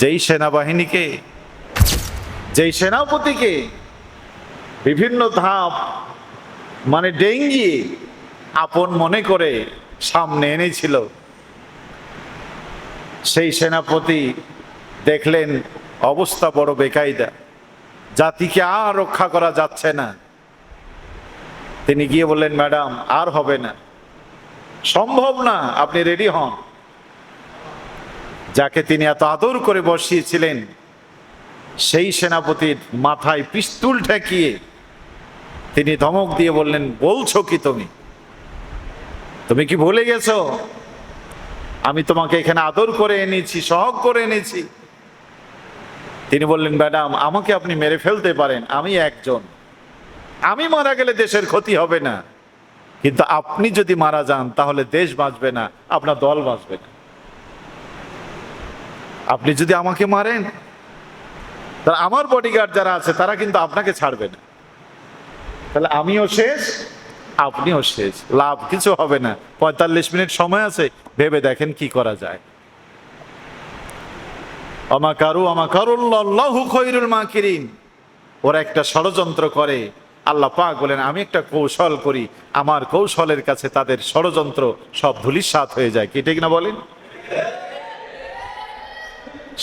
যেই সেনাবাহিনীকে, যেই সেনাপতিকে বিভিন্ন ধাপ মানে ডেঙ্গি আপন মনে করে সামনে এনেছিল, সেই সেনাপতি দেখলেন অবস্থা বড় বেকায়দা। জাতিকে আর রক্ষা করা যাচ্ছে না। তিনি গিয়ে বললেন, ম্যাডাম, আর হবে না। সম্ভব না, আপনি রেডি হন। যাকে তিনি এত আদর করে বসিয়েছিলেন, সেই সেনাপতির মাথায় পিস্তুল ঠেকিয়ে তিনি ধমক দিয়ে বললেন, বলছো কি তুমি? তুমি কি ভুলে গেছো? আমি তোমাকে এখানে আদর করে এনেছি, সহগ করে এনেছি। তিনি বললেন, ম্যাডাম, আমাকে আপনি মেরে ফেলতে পারেন, আমি একজন। আমি মারা গেলে দেশের ক্ষতি হবে না। কিন্তু আপনি যদি মারা যান, তাহলে দেশ বাঁচবে না, আপনার দল বাঁচবে না। আপনি যদি আমাকে মারেন, তাহলে আমার বডিগার্ড যারা আছে, তারা কিন্তু আপনাকে ছাড়বে না। তাহলে আমিও শেষ, আপনিও শেষ। লাভ কিছু হবে না। পঁয়তাল্লিশ মিনিট সময় আছে, ভেবে দেখেন কি করা যায়। অমাকারু অমাকারুল্লাহু খৈরুল মাকিরিন। ওরা একটা ষড়যন্ত্র করে। আল্লাহ পাক বলেন, আমি একটা কৌশল করি। আমার কৌশলের কাছে তাদের ষড়যন্ত্র সব ধুলিসাৎ হয়ে যায়। কি ঠিক না বলেন?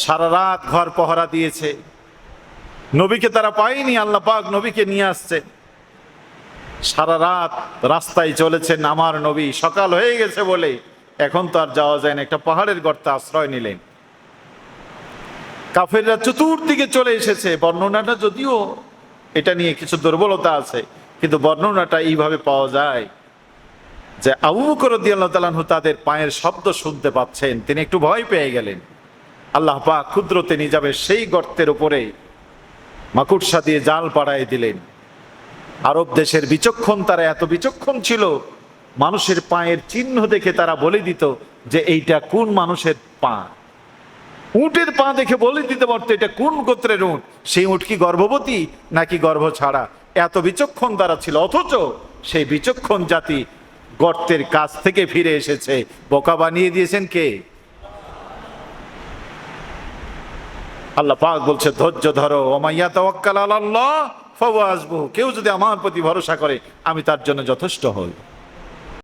সারা রাত ঘর পহরা দিয়েছে। নবীকে তারা পায়নি, আল্লাহ পাক নবীকে নিয়ে আসছে। সারা রাত রাস্তায় চলেছেন আমার নবী, সকাল হয়ে গেছে বলে এখন তো আর যাওয়া যায় না, একটা পাহাড়ের গর্তে আশ্রয় নিলেন। কাফেররা চতুর্দিকে চলে এসেছে, বর্ণনাটা যদিও এটা নিয়ে কিছু দুর্বলতা আছে, কিন্তু বর্ণনাটা এইভাবে পাওয়া যায় যে আবু বকর রাদিয়াল্লাহু তাআলাহু তাদের পায়ের শব্দ শুনতে পাচ্ছেন, তিনি একটু ভয় পেয়ে গেলেন। আল্লাহ পাক ক্ষুদ্রতে নিজাবে সেই গর্তের উপরে মাকুড়সা দিয়ে জাল পাড়ায় দিলেন। আরব দেশের বিচক্ষণ তারা এত বিচক্ষণ ছিল, মানুষের পায়ের চিহ্ন দেখে তারা বলে দিত যে এইটা কোন মানুষের পা? উটের পা দেখে বলে দিতে পারতো এটা কোন গোত্রের উট? সেই উট কি গর্ভবতী নাকি গর্ভ ছাড়া? এত বিচক্ষণ তারা ছিল, অথচ সেই বিচক্ষণ জাতি গর্তের কাছ থেকে ফিরে এসেছে। বোকা বানিয়ে দিয়েছেন কে? আল্লাহ পাক বলছে, ধৈর্য ধরো ওমাইয়া তওয়াক্কাল আল্লাহ ফাওয়া আসব কেউ যদি আমার প্রতি ভরসা করে, আমি তার জন্য যথেষ্ট হই।